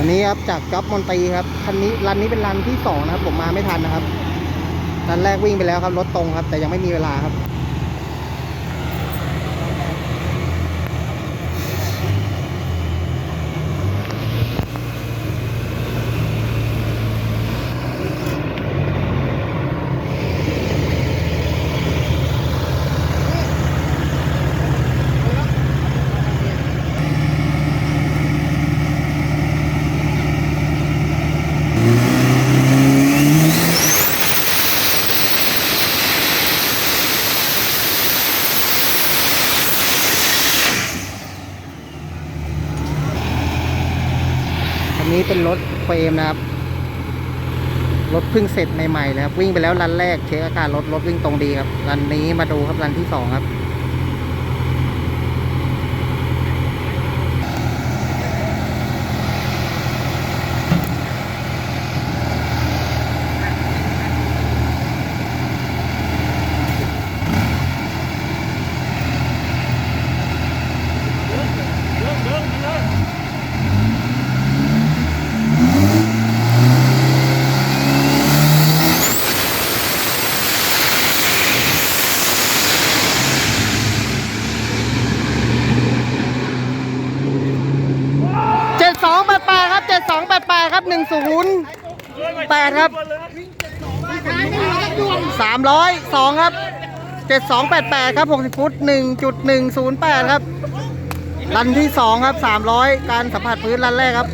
ันนี้ครับจากจ็อบมอนตีครับคันนี้รันนี้เป็นรันที่สองนะครับ ผมมาไม่ทันนะครับรันแรกวิ่งไปแล้วครับรถตรงครับ แต่ยังไม่มีเวลาครับ คันนี้เป็นรถเฟรมนะครับ รถเพิ่งเสร็จใหม่ๆเลยครับ วิ่งไปแล้วรันแรกเช็คอาการรถรถวิ่งตรงดีครับ รันนี้มาดูครับรันที่สองครับ เจ็ดสองแปดแปดครับเจ็ดสองแปดแปด ครับหนึ่งศูนย์แปดครับสามร้อยสองครับเจ็ดสองแปดแปดครับหกสิบฟุตหนึ่งจุดหนึ่งศูนย์แปดครับรันที่สองครับสามร้อยการสัมผัสพื้นรันแรกครับ